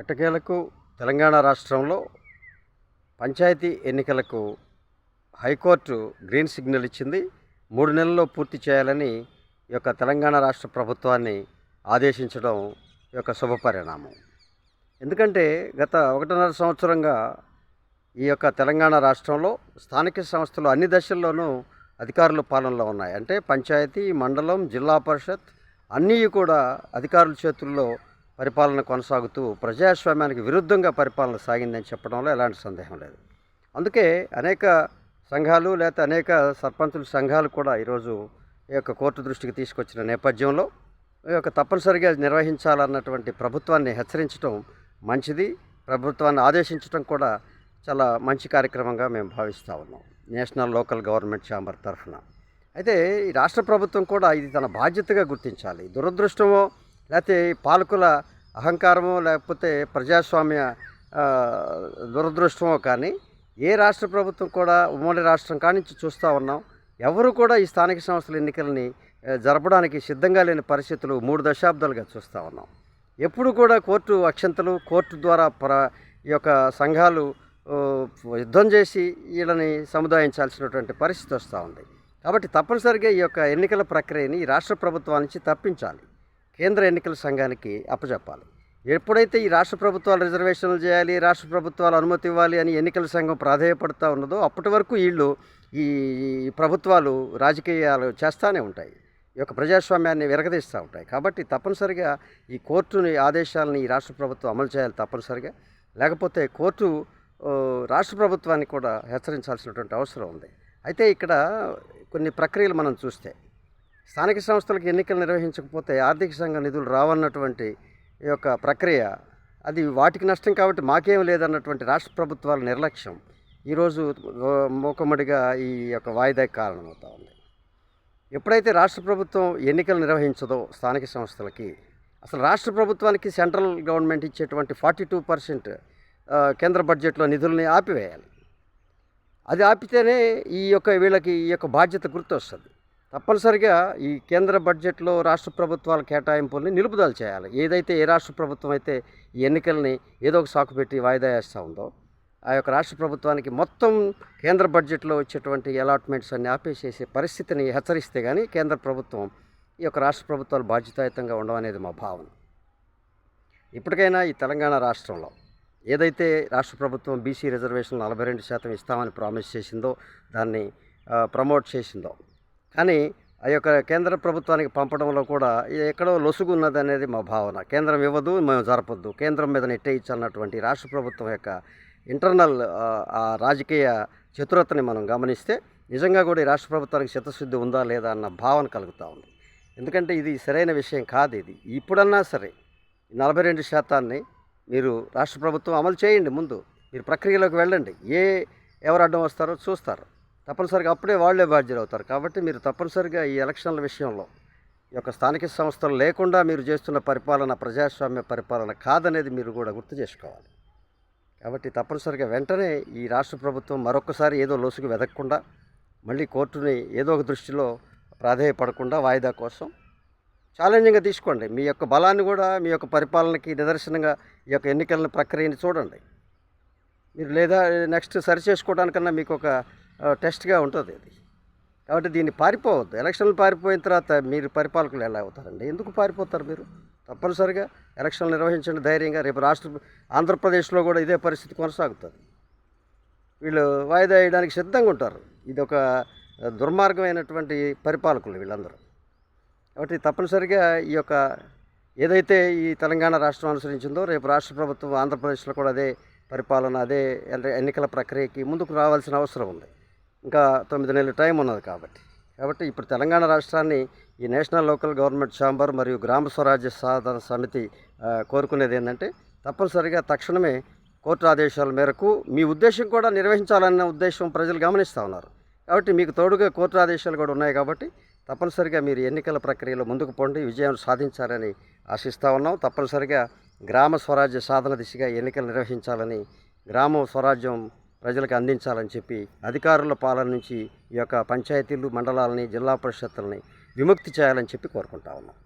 ఎట్టకేలకు తెలంగాణ రాష్ట్రంలో పంచాయతీ ఎన్నికలకు హైకోర్టు గ్రీన్ సిగ్నల్ ఇచ్చింది. మూడు నెలల్లో పూర్తి చేయాలని ఈ యొక్క తెలంగాణ రాష్ట్ర ప్రభుత్వాన్ని ఆదేశించడం ఈ యొక్క శుభపరిణామం ఎందుకంటే గత ఒకటిన్నర సంవత్సరంగా ఈ యొక్క తెలంగాణ రాష్ట్రంలో స్థానిక సంస్థలు అన్ని దశల్లోనూ అధికారుల పాలనలో ఉన్నాయి. అంటే పంచాయతీ మండలం జిల్లా పరిషత్ అన్నీ కూడా అధికారుల చేతుల్లో పరిపాలన కొనసాగుతూ ప్రజాస్వామ్యానికి విరుద్ధంగా పరిపాలన సాగిందని చెప్పడంలో ఎలాంటి సందేహం లేదు. అందుకే అనేక సంఘాలు లేకపోతే అనేక సర్పంచుల సంఘాలు కూడా ఈరోజు ఈ యొక్క కోర్టు దృష్టికి తీసుకొచ్చిన నేపథ్యంలో ఈ యొక్క తప్పనిసరిగా నిర్వహించాలన్నటువంటి ప్రభుత్వాన్ని హెచ్చరించడం మంచిది. ప్రభుత్వాన్ని ఆదేశించడం కూడా చాలా మంచి కార్యక్రమంగా మేము భావిస్తూ ఉన్నాం. నేషనల్ లోకల్ గవర్నమెంట్ ఛాంబర్ తరఫున. అయితే ఈ రాష్ట్ర ప్రభుత్వం కూడా ఇది తన బాధ్యతగా గుర్తించాలి. దురదృష్టమో లేకపోతే పాలకుల అహంకారమో లేకపోతే ప్రజాస్వామ్య దురదృష్టమో కానీ ఏ రాష్ట్ర ప్రభుత్వం కూడా ఉమ్మడి రాష్ట్రం కానించి చూస్తూ ఉన్నాం. ఎవరు కూడా ఈ స్థానిక సంస్థల ఎన్నికలని జరపడానికి సిద్ధంగా లేని పరిస్థితులు మూడు దశాబ్దాలుగా చూస్తూ ఉన్నాం. ఎప్పుడు కూడా కోర్టు అక్షంతలు కోర్టు ద్వారా ప్ర ఈ యొక్క సంఘాలు యుద్ధం చేసి వీళ్ళని సముదాయించాల్సినటువంటి పరిస్థితి వస్తూ ఉంది. కాబట్టి తప్పనిసరిగా ఈ యొక్క ఎన్నికల ప్రక్రియని ఈ రాష్ట్ర ప్రభుత్వానికి తప్పించాలి. కేంద్ర ఎన్నికల సంఘానికి అప్పచెప్పాలి ఎప్పుడైతే ఈ రాష్ట్ర ప్రభుత్వాలు రిజర్వేషన్లు చేయాలి రాష్ట్ర ప్రభుత్వాలు అనుమతి ఇవ్వాలి అని ఎన్నికల సంఘం ప్రాధేయపడుతూ ఉన్నదో అప్పటి వరకు వీళ్ళు ఈ ప్రభుత్వాలు రాజకీయాలు చేస్తూనే ఉంటాయి. ఈ యొక్క ప్రజాస్వామ్యాన్ని విరగదీస్తూ ఉంటాయి. కాబట్టి తప్పనిసరిగా ఈ కోర్టుని ఆదేశాలని ఈ రాష్ట్ర ప్రభుత్వం అమలు చేయాలి తప్పనిసరిగా. లేకపోతే కోర్టు రాష్ట్ర ప్రభుత్వాన్ని కూడా హెచ్చరించాల్సినటువంటి అవసరం ఉంది. అయితే ఇక్కడ కొన్ని ప్రక్రియలు మనం చూస్తే స్థానిక సంస్థలకు ఎన్నికలు నిర్వహించకపోతే ఆర్థిక సంఘ నిధులు రావన్నటువంటి ఈ యొక్క ప్రక్రియ అది వాటికి నష్టం కాబట్టి మాకేం లేదన్నటువంటి రాష్ట్ర ప్రభుత్వాల నిర్లక్ష్యం ఈరోజు మూకమ్మడిగా ఈ యొక్క వాయిదాకి కారణమవుతా ఉంది. ఎప్పుడైతే రాష్ట్ర ప్రభుత్వం ఎన్నికలు నిర్వహించదో స్థానిక సంస్థలకి అసలు రాష్ట్ర ప్రభుత్వానికి సెంట్రల్ గవర్నమెంట్ ఇచ్చేటువంటి ఫార్టీ టూ పర్సెంట్ కేంద్ర బడ్జెట్లో నిధుల్ని ఆపివేయాలి. అది ఆపితేనే ఈ యొక్క వీళ్ళకి ఈ యొక్క బాధ్యత గుర్తొస్తుంది. తప్పనిసరిగా ఈ కేంద్ర బడ్జెట్లో రాష్ట్ర ప్రభుత్వాల కేటాయింపుల్ని నిలుపుదల చేయాలి. ఏదైతే ఏ రాష్ట్ర ప్రభుత్వం అయితే ఈ ఎన్నికల్ని ఏదో ఒక సాకు పెట్టి వాయిదా వేస్తూ ఉందో ఆ యొక్క రాష్ట్ర ప్రభుత్వానికి మొత్తం కేంద్ర బడ్జెట్లో వచ్చేటువంటి అలాట్మెంట్స్ అన్ని ఆపేసేసే పరిస్థితిని హెచ్చరిస్తే కానీ కేంద్ర ప్రభుత్వం ఈ యొక్క రాష్ట్ర ప్రభుత్వాలు బాధ్యతాయుతంగా ఉండడం అనేది మా భావన. ఇప్పటికైనా ఈ తెలంగాణ రాష్ట్రంలో ఏదైతే రాష్ట్ర ప్రభుత్వం బీసీ రిజర్వేషన్ నలభై రెండు శాతం ఇస్తామని ప్రామిస్ చేసిందో దాన్ని ప్రమోట్ చేసిందో కానీ ఆ యొక్క కేంద్ర ప్రభుత్వానికి పంపడంలో కూడా ఎక్కడో లొసుగు ఉన్నది అనేది మా భావన. కేంద్రం ఇవ్వదు మేము జరపద్దు. కేంద్రం మీద నెట్టే అన్నటువంటి రాష్ట్ర ప్రభుత్వం యొక్క ఇంటర్నల్ ఆ, రాజకీయ చతురతని మనం గమనిస్తే నిజంగా కూడా ఈ రాష్ట్ర ప్రభుత్వానికి చిత్తశుద్ధి ఉందా లేదా అన్న భావన కలుగుతూ ఉంది. ఎందుకంటే ఇది సరైన విషయం కాదు ఇది. ఇప్పుడన్నా సరే నలభై రెండు శాతాన్ని మీరు రాష్ట్ర ప్రభుత్వం అమలు చేయండి ముందు. మీరు ప్రక్రియలోకి వెళ్ళండి. ఏ ఎవరు అడ్డం వస్తారో చూస్తారు. తప్పనిసరిగా అప్పుడే వాళ్ళే బాధ్యులు అవుతారు కాబట్టి మీరు తప్పనిసరిగా ఈ ఎలక్షన్ల విషయంలో ఈ యొక్క స్థానిక సంస్థలు లేకుండా మీరు చేస్తున్న పరిపాలన ప్రజాస్వామ్య పరిపాలన కాదనేది మీరు కూడా గుర్తు చేసుకోవాలి. కాబట్టి తప్పనిసరిగా వెంటనే ఈ రాష్ట్ర ప్రభుత్వం మరొకసారి ఏదో లోసుకు వెదకకుండా మళ్ళీ కోర్టుని ఏదో ఒక దృష్టిలో ప్రాధేయపడకుండా వాయిదా కోసం ఛాలెంజింగ్గా తీసుకోండి. మీ యొక్క బలాన్ని కూడా మీ యొక్క పరిపాలనకి నిదర్శనంగా ఈ యొక్క ఎన్నికల ప్రక్రియని చూడండి. మీరు లేదా నెక్స్ట్ సరి చేసుకోవడానికన్నా మీకు ఒక టెస్ట్గా ఉంటుంది ఇది కాబట్టి దీన్ని పారిపోవద్దు. ఎలక్షన్లు పారిపోయిన తర్వాత మీరు పరిపాలకులు ఎలా అవుతారండి? ఎందుకు పారిపోతారు మీరు? తప్పనిసరిగా ఎలక్షన్లు నిర్వహించండి ధైర్యంగా. రేపు రాష్ట్ర ఆంధ్రప్రదేశ్లో కూడా ఇదే పరిస్థితి కొనసాగుతుంది. వీళ్ళు వాయిదా వేయడానికి సిద్ధంగా ఉంటారు. ఇది ఒక దుర్మార్గమైనటువంటి పరిపాలకులు వీళ్ళందరూ. కాబట్టి తప్పనిసరిగా ఈ యొక్క ఏదైతే ఈ తెలంగాణ రాష్ట్రం అనుసరించిందో రేపు రాష్ట్ర ప్రభుత్వం ఆంధ్రప్రదేశ్లో కూడా అదే పరిపాలన అదే ఎన్నికల ప్రక్రియకి ముందుకు రావాల్సిన అవసరం ఉంది. ఇంకా తొమ్మిది నెలల టైం ఉన్నది కాబట్టి. కాబట్టి ఇప్పుడు తెలంగాణ రాష్ట్రాన్ని ఈ నేషనల్ లోకల్ గవర్నమెంట్ ఛాంబర్ మరియు గ్రామ స్వరాజ్య సాధన సమితి కోరుకునేది ఏంటంటే తప్పనిసరిగా తక్షణమే కోర్టు ఆదేశాల మేరకు మీ ఉద్దేశం కూడా నిర్వహించాలన్న ఉద్దేశం ప్రజలు గమనిస్తూ ఉన్నారు. కాబట్టి మీకు తోడుగా కోర్టు ఆదేశాలు కూడా ఉన్నాయి కాబట్టి తప్పనిసరిగా మీరు ఎన్నికల ప్రక్రియలో ముందుకు పోండి విజయం సాధించాలని ఆశిస్తూ ఉన్నాం. తప్పనిసరిగా గ్రామ స్వరాజ్య సాధన దిశగా ఎన్నికలు నిర్వహించాలని గ్రామ స్వరాజ్యం ప్రజలకు అందించాలని చెప్పి అధికారుల పాలన నుంచి ఈ యొక్క పంచాయతీలు మండలాలని జిల్లా పరిషత్తులని విముక్తి చేయాలని చెప్పి కోరుకుంటా ఉన్నాం.